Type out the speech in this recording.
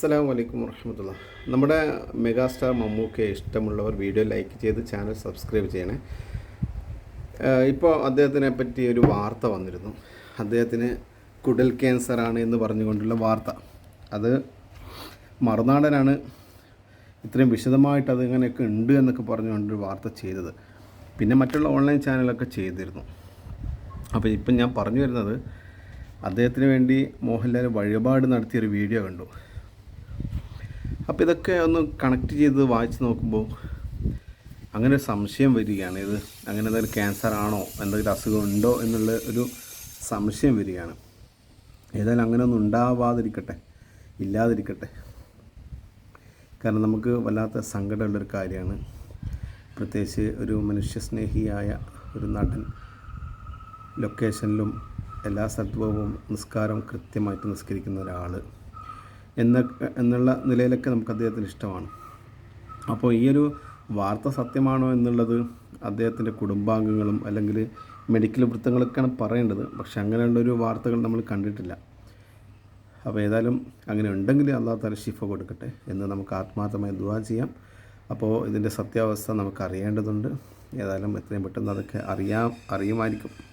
അസ്സാം വലൈക്കും വർഹമത്തുള്ള നമ്മുടെ മെഗാസ്റ്റാർ മമ്മൂക്കയെ ഇഷ്ടമുള്ളവർ വീഡിയോ ലൈക്ക് ചെയ്ത് ചാനൽ സബ്സ്ക്രൈബ് ചെയ്യണേ. ഇപ്പോൾ അദ്ദേഹത്തിനെ പറ്റി ഒരു വാർത്ത വന്നിരുന്നു. അദ്ദേഹത്തിന് കുടൽ ക്യാൻസർ ആണ് എന്ന് പറഞ്ഞുകൊണ്ടുള്ള വാർത്ത. അത് മറുനാടനാണ് ഇത്രയും വിശദമായിട്ട് അതിങ്ങനെയൊക്കെ ഉണ്ട് എന്നൊക്കെ പറഞ്ഞുകൊണ്ടൊരു വാർത്ത ചെയ്തത്. പിന്നെ മറ്റുള്ള ഓൺലൈൻ ചാനലൊക്കെ ചെയ്തിരുന്നു. അപ്പോൾ ഇപ്പം ഞാൻ പറഞ്ഞു വരുന്നത് അദ്ദേഹത്തിന് വേണ്ടി മോഹൻലാൽ വഴിപാട് നടത്തിയൊരു വീഡിയോ കണ്ടു. അപ്പോൾ ഇതൊക്കെ ഒന്ന് കണക്ട് ചെയ്ത് വായിച്ച് നോക്കുമ്പോൾ അങ്ങനെ ഒരു സംശയം വരികയാണ്. ഇത് അങ്ങനെ എന്തെങ്കിലും ക്യാൻസർ ആണോ? എന്തെങ്കിലും അസുഖം ഉണ്ടോ? എന്നുള്ള ഒരു സംശയം വരികയാണ്. ഏതായാലും അങ്ങനെ ഒന്നും ഉണ്ടാവാതിരിക്കട്ടെ. ഇല്ലാതിരിക്കട്ടെ. കാരണം നമുക്ക് വല്ലാത്ത സങ്കടമുള്ളൊരു കാര്യമാണ്. പ്രത്യേകിച്ച് ഒരു മനുഷ്യസ്നേഹിയായ ഒരു നടൻ ലൊക്കേഷനിലും എല്ലാ സ്ഥലത്തും നിസ്കാരം കൃത്യമായിട്ട് നിസ്കരിക്കുന്ന ഒരാൾ എന്ന എന്നുള്ള നിലയിലൊക്കെ നമുക്ക് അദ്ദേഹത്തിന് ഇഷ്ടമാണ്. അപ്പോൾ ഈ ഒരു വാർത്ത സത്യമാണോ എന്നുള്ളത് അദ്ദേഹത്തിന്റെ കുടുംബാംഗങ്ങളും അല്ലെങ്കിൽ മെഡിക്കൽ വൃത്തങ്ങളൊക്കെയാണ് പറയേണ്ടത്. പക്ഷെ അങ്ങനെയുള്ള ഒരു വാർത്തകൾ നമ്മൾ കണ്ടിട്ടില്ല. അപ്പോൾ ഏതായാലും അങ്ങനെ ഉണ്ടെങ്കിൽ അള്ളാഹു താല ഷിഫ കൊടുക്കട്ടെ എന്ന് നമുക്ക് ആത്മാർത്ഥമായി ദുവാ ചെയ്യാം. അപ്പോൾ ഇതിന്റെ സത്യാവസ്ഥ നമുക്ക് അറിയേണ്ടതുണ്ട്. ഏതായാലും എത്രയും പെട്ടെന്ന് അതൊക്കെ അറിയാം അറിയുമായിരിക്കും.